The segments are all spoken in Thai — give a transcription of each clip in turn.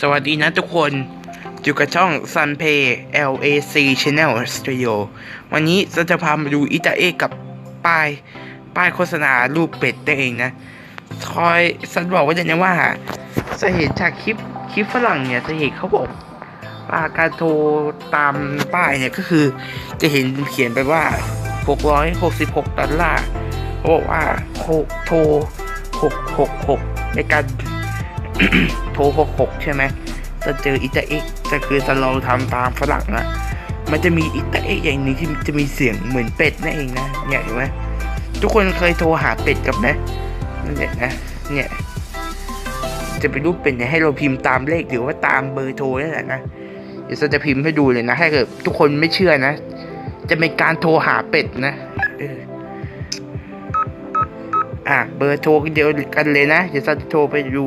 สวัสดีนะทุกคนอยู่กับช่อง Sunpay LAC Channel Studio วันนี้เราจะพามาดูอิตาเอะกับป้าย ป้ายโฆษณารูปเป็ดนั่นเองนะ คอยสันบอกไว้เลยนะว่าจะเห็นจากคลิปคลิปฝรั่งเนี่ยจะเห็นเขาบอกว่าการโทรตามป้ายเนี่ยก็คือจะเห็นเขียนไปว่า 666ดอลลาร์เขาบอกว่าโทรโทร666 ในการ โทร66ใช่ไหมจะเจออิตาเอะจะคือจะลองทำตามฝรั่งอะมันจะมีอิตาเอะอย่างนึงที่จะมีเสียงเหมือนเป็ดนั่นเองนะเนี่ยเห็นไหมทุกคนเคยโทรหาเป็ดกับไหมนั่นแหละนะเนี่ยจะเป็นรูปเป็ดเนี่ยให้เราพิมพ์ตามเลขหรือว่าตามเบอร์โทรนั่นแหละนะเดี๋ยวจะพิมพ์ให้ดูเลยนะถ้าเกิดทุกคนไม่เชื่อนะ จะเป็นการโทรหาเป็ดนะอะเบอร์โทรเดียวกันเลยนะ เดี๋ยวจะโทรไปดู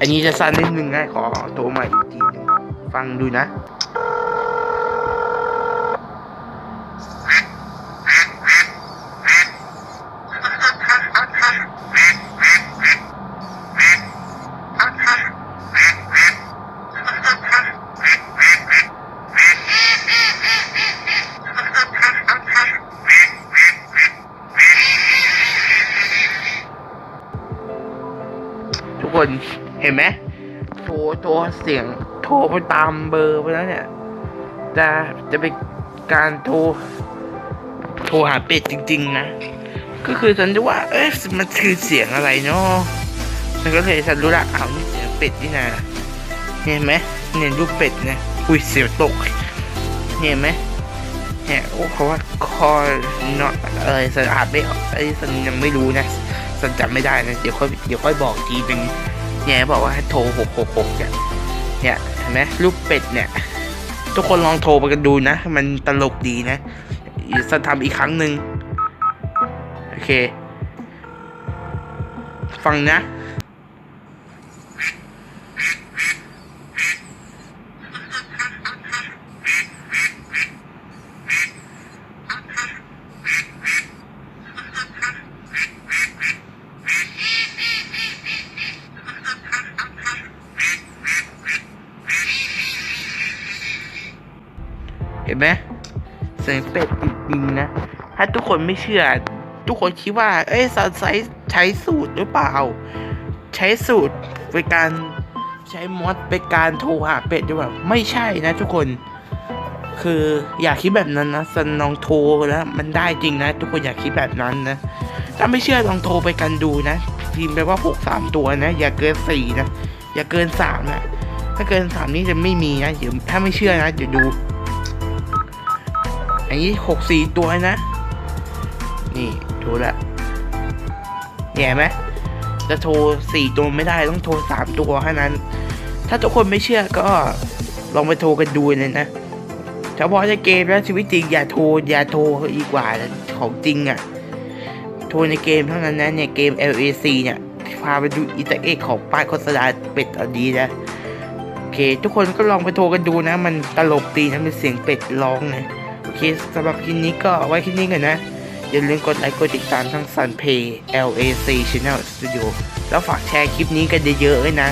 อันนี้จะสั้นนิดนึงนะขอโทรใหม่อีกทีนึงฟังดูนะทุกคน เห็นไหมโทรโทรเสียงโทรไปตามเบอร์ไปแล้วเนี่ยจะจะเป็นการโทรโทรหาเป็ดจริง ๆ นะ ก็คือฉันจะว่า เอ๊ะมันคือเสียงอะไรเนาะฉันก็เลยฉันรู้ละเอานี่เสียงเป็ดนี่นะเห็นไหมเนี่ยรูปเป็ดเนี่ยอุ้ยเสียวตกเห็นไหมเนี่ยโอ้เขาว่าคอเนาะเออสันอาจไม่ไอ้สันยังไม่รู้นะสันจำไม่ได้นะเดี๋ยวค่อยเดี๋ยวค่อยบอกทีหนึ่ง เนี่ยบอกว่าให้โทรหกหกหกเนี่ยเนี่ยเห็นไหมรูปเป็ดเนี่ย ทุกคนลองโทรไปกันดูนะ มันตลกดีนะจะทำอีกครั้งหนึ่งโอเค ฟังนะ เห็นไหมเสียงเป็ดจริงๆนะ ถ้าทุกคนไม่เชื่อ ทุกคนคิดว่า เอ้ยซันไซส์ใช้สูตรหรือเปล่า ใช้สูตรเป็นการใช้มอดเป็นการโทรหาเป็ดหรือเปล่าไม่ใช่นะทุกคน คืออย่าคิดแบบนั้นนะซันลองโทรแล้วมันได้จริงนะ ทุกคนอย่าคิดแบบนั้นนะ ถ้าไม่เชื่อลองโทรไปกันดูนะพิมพ์ไปว่าหกสามตัวนะ อย่าเกินสี่นะ อย่าเกินสามนะ ถ้าเกินสามนี่จะไม่มีนะเดี๋ยวถ้าไม่เชื่อนะเดี๋ยวดู อันนี้หกสี่ตัวนะ นี่ดูละแย่ไหมจะโทรสี่ตัวไม่ได้ต้องโทรสามตัวแค่นั้น ถ้าทุกคนไม่เชื่อก็ลองไปโทรกันดูเลยนะเฉพาะในเกมแล้วชีวิตจริงอย่าโทรอย่าโทรดีกว่าของจริงอะ่ะ โทรในเกมเท่านั้นนะเนี่ยเกม LAC เนี่ยพาไปดูอิตาเอกของป้ายโฆษณาเป็ดอันนี้นะโอเค ทุกคนก็ลองไปโทรกันดูนะ มันตลกดีนะเป็นเสียงเป็ดร้องนะ เคสำหรับคลิปนี้ก็ไว้คลิปนี้กันนะ อย่าลืมกดไลค์กดติดตามทั้ง Sunpay LAC Channel Studio แล้วฝากแชร์คลิปนี้กันเยอะๆเลยนะ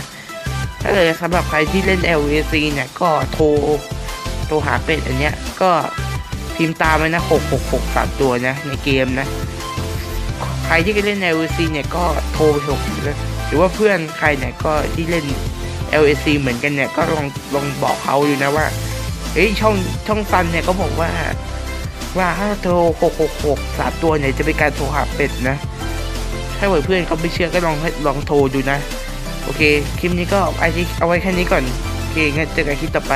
ถ้าเกิดสำหรับใครที่เล่น LAC เนี่ยก็โทรโทรหาเป็ดอันเนี้ยก็พิมพ์ตามไว้นะ 666 3 ตัวนะ ในเกมนะ ใครที่เล่น LAC เนี่ยก็โทรไปถกนะหรือว่าเพื่อนใครเนี่ยก็ที่เล่น LAC เหมือนกันเนี่ยก็ลองลองบอกเขาดูนะว่า เอ้ยช่องช่องซันเนี่ยก็บอกว่า ว่าถ้าโทรหกหกหกสามตัวเนี่ยจะเป็นการโทรหาเป็ดนะถ้าเพื่อนเขาไม่เชื่อก็ลองลองโทรดูนะ โอเค คลิปนี้ก็ไอาไว้เอาไว้แค่นี้ก่อน โอเคงั้นเจอกันคลิปต่อไป